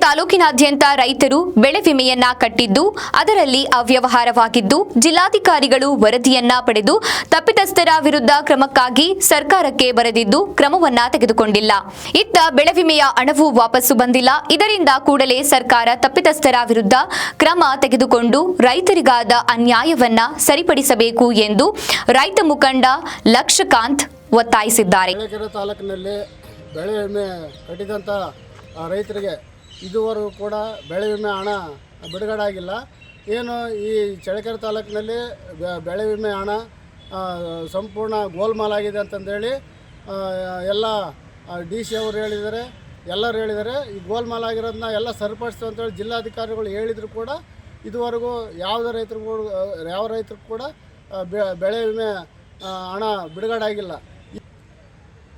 ತಾಲೂಕಿನಾದ್ಯಂತ ರೈತರು ಬೆಳೆ ವಿಮೆಯನ್ನ ಕಟ್ಟಿದ್ದು, ಅದರಲ್ಲಿ ಅವ್ಯವಹಾರವಾಗಿದ್ದು, ಜಿಲ್ಲಾಧಿಕಾರಿಗಳು ವರದಿಯನ್ನ ಪಡೆದು ತಪ್ಪಿತಸ್ಥರ ವಿರುದ್ಧ ಕ್ರಮಕ್ಕಾಗಿ ಸರ್ಕಾರಕ್ಕೆ ಬರೆದಿದ್ದು ಕ್ರಮವನ್ನ ತೆಗೆದುಕೊಂಡಿಲ್ಲ. ಇತ್ತ ಬೆಳೆ ವಿಮೆಯ ಹಣವೂ ವಾಪಸ್ಸು ಬಂದಿಲ್ಲ. ಇದರಿಂದ ಕೂಡಲೇ ಸರ್ಕಾರ ತಪ್ಪಿತಸ್ಥರ ವಿರುದ್ಧ ಕ್ರಮ ತೆಗೆದುಕೊಂಡು ರೈತರಿಗಾದ ಅನ್ಯಾಯವನ್ನ ಸರಿಪಡಿಸಬೇಕು ಎಂದು ರೈತ ಮುಖಂಡ ಲಕ್ಷಕಾಂತ್ ಒತ್ತಾಯಿಸಿದ್ದಾರೆ. ಚಳ್ಳಕೆರೆ ಬೆಳೆ ವಿಮೆ ಕಟ್ಟಿದಂಥ ರೈತರಿಗೆ ಇದುವರೆಗೂ ಕೂಡ ಬೆಳೆ ವಿಮೆ ಹಣ ಬಿಡುಗಡೆ ಆಗಿಲ್ಲ ಏನು ಈ ಚಳ್ಳಕೆರೆ ತಾಲೂಕಿನಲ್ಲಿ ಬೆಳೆ ವಿಮೆ ಹಣ ಸಂಪೂರ್ಣ ಗೋಲ್ಮಾಲ್ ಆಗಿದೆ ಅಂತಂದೇಳಿ ಎಲ್ಲ ಡಿ ಸಿ ಅವರು ಹೇಳಿದ್ದಾರೆ, ಎಲ್ಲರೂ ಹೇಳಿದ್ದಾರೆ. ಈ ಗೋಲ್ಮಾಲ್ ಆಗಿರೋದನ್ನ ಎಲ್ಲ ಸರಿಪಡಿಸ್ತು ಅಂತೇಳಿ ಜಿಲ್ಲಾಧಿಕಾರಿಗಳು ಹೇಳಿದರೂ ಕೂಡ ಇದುವರೆಗೂ ಯಾವುದೇ ರೈತರು ಯಾವ ರೈತರು ಕೂಡ ಬೆಳೆ ವಿಮೆ ಹಣ ಬಿಡುಗಡೆ ಆಗಿಲ್ಲ